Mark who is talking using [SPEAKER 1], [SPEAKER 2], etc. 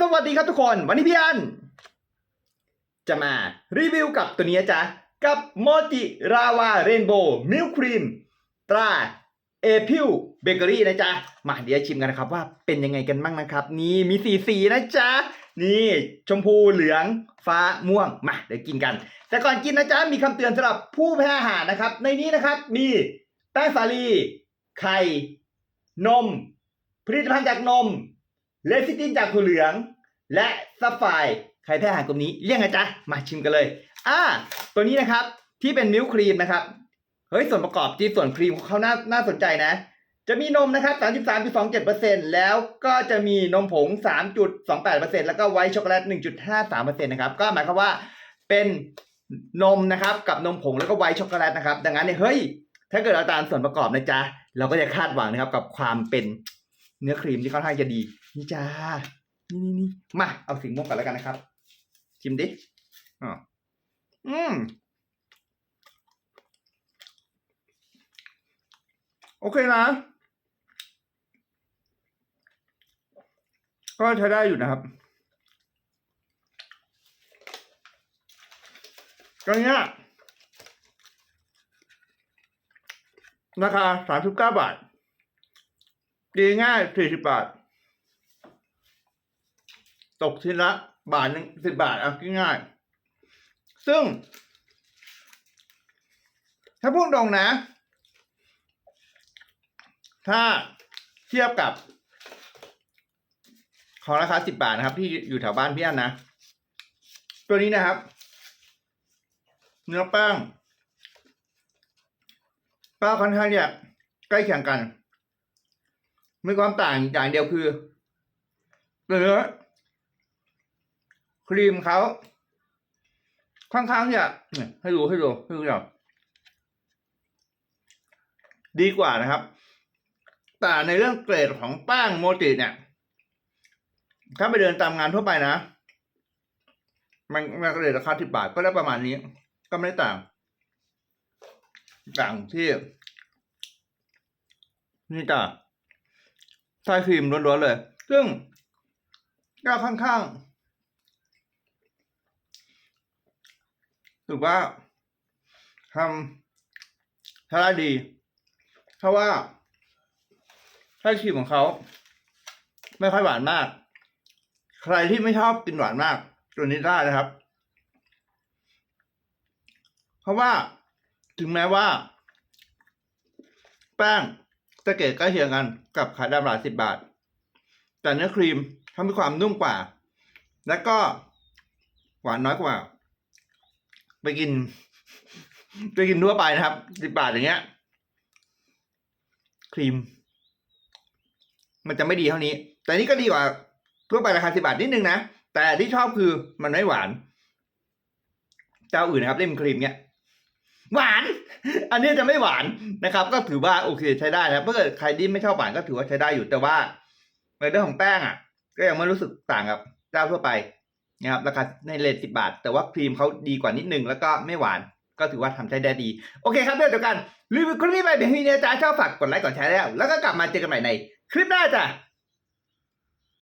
[SPEAKER 1] สวัสดีครับทุกคน วันนี้พี่อัน จะมารีวิวกับตัวนี้จ๊ะกับโมจิราวาเรนโบว์มิลครีมตราเอพิวเบเกอรี่นะจ๊ะ มาเดี๋ยวชิมกันนะครับว่าเป็นยังไงกันบ้างนะครับ นี่มีสีสีนะจ๊ะ นี่ชมพูเหลืองฟ้าม่วง มาเดี๋ยวกินกัน แต่ก่อนกินนะจ๊ะ มีคำเตือนสำหรับผู้แพ้อาหารนะครับ ในนี้นะครับมีแป้งสาลี ไข่ นม ผลิตภัณฑ์จากนม เลซิตินจากถั่วเหลือง และซัฟไฟร์ใครแพ้อาหารกลุ่มนี้เรียกไงจ๊ะมาชิมกันเลยอ่าตัวนี้นะครับที่เป็นมิลค์ครีมนะครับเฮ้ยส่วนประกอบที่ส่วนครีมของเขาน่าน่าสนใจนะ จะมีนมนะครับ 33.27%แล้วก็จะมีนมผง 3.28%แล้วก็ไวท์ช็อกโกแลต 1.53%นะครับก็หมายความว่าเป็นนมนะครับกับนมผงแล้วก็ไวท์ช็อกโกแลตนะครับ ดังนั้นเนี่ยเฮ้ยถ้าเกิดเราตามส่วนประกอบนะจ๊ะเราก็จะคาดหวังนะครับกับความเป็น เนื้อครีมที่ค่อนข้างจะดี นี่จ้า นี่นี่นี่มา เอาสีม่วงก่อนแล้วกันนะครับ ชิมดิอ๋ออืม โอเคนะ ก็ใช้ได้อยู่นะครับก็เนี้ยราคาสามสิบเก้าบาท ดีง่ายสี่สิบบาท ตกชิ้นละบาทหนึ่งสิบบาทเอาง่าย ซึ่ง ถ้าพูดตรงนะ ถ้าเทียบกับ ของราคาสิบบาทนะครับ ที่อยู่แถวบ้านพี่อันนะ ตัวนี้นะครับ เนื้อแป้งก็ค่อนข้างจะใกล้เคียงกัน มีความต่างอย่างเดียวคือเนื้อครีมเขาค่อนข้างจะเนี่ยให้ดูให้ดูให้ดูอย่างดีกว่านะครับ แต่ในเรื่องเกรดของแป้งโมจิเนี่ย ถ้าไปเดินตามงานทั่วไปนะ มันมันเกรดราคาสิบบาทก็ได้ประมาณนี้ ก็ไม่ได้ต่าง ต่างที่ นี่จ้ะ ใส่ครีมล้วนๆเลย ซึ่งก็ค่อนข้างถือว่าทำทำได้ดี เพราะว่าไส้ครีมของเขา ไม่ค่อยหวานมาก ใครที่ไม่ชอบกินหวานมาก ตัวนี้ได้นะครับ เพราะว่าถึงแม้ว่า แป้ง จะเกรดใกล้เคียงกันกับขาดำหลายสิบบาท แต่เนื้อครีมเขามีความนุ่มกว่า และก็หวานน้อยกว่า ไปกิน ไปกินทั่วไปนะครับสิบบาทอย่างเงี้ย ครีม มันจะไม่ดีเท่านี้ แต่นี่ก็ดีกว่าทั่วไปราคาสิบาทนิดนึงนะ แต่ที่ชอบคือมันไม่หวาน เจ้าอื่นนะครับเล่นครีมเนี้ย หวาน อันนี้จะไม่หวานนะครับ ก็ถือว่าโอเคใช้ได้นะครับถ้าเกิดใครที่ไม่ชอบหวานก็ถือว่าใช้ได้อยู่แต่ว่าในเรื่องของแป้งอะ ก็ยังไม่รู้สึกต่างกับเจ้าทั่วไปนะครับราคาในเลทสิบาท แต่ว่าครีมเขาดีกว่านิดนึงแล้วก็ไม่หวานก็ถือว่าทำใช้ได้ดี โอเคครับเดียวกันรีวิวคลิปนี้ไปเพียงเท่านี้นะจ๊ะชอบฝากกดไลค์กดแชร์แล้ว แล้วก็กลับมาเจอกันใหม่ในคลิปหน้าจ้ะ